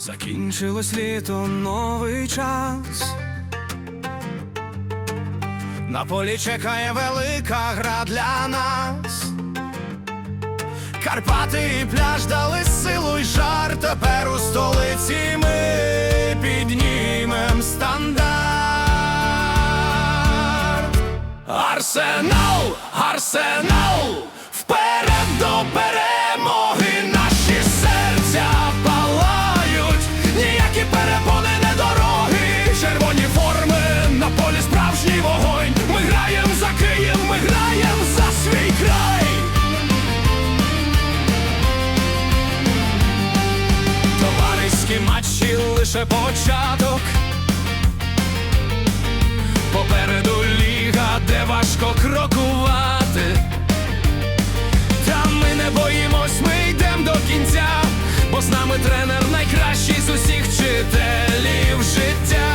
Закінчилось літо, новий час. На полі чекає велика гра для нас. Карпати і пляж дали силу й жар. Тепер у столиці ми піднімем стандарт. Арсенал, арсенал, вперед до перемоги ніякі перепони не дороги, червоні форми на полі справжній вогонь. Ми граєм за Київ, ми граєм за свій край. Товариські матчі лише початок. Попереду ліга, де важко крокувати. Та ми не боїмось, ми йдем до кінця, бо з нами тренер найкращий з усіх вчителів життя.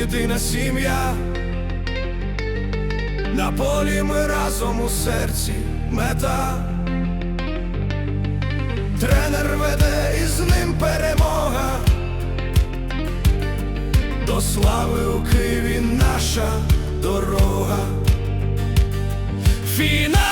Єдина сім'я. На полі ми разом у серці мета. Тренер веде і з ним перемога. До слави у Києві наша дорога. Фінал!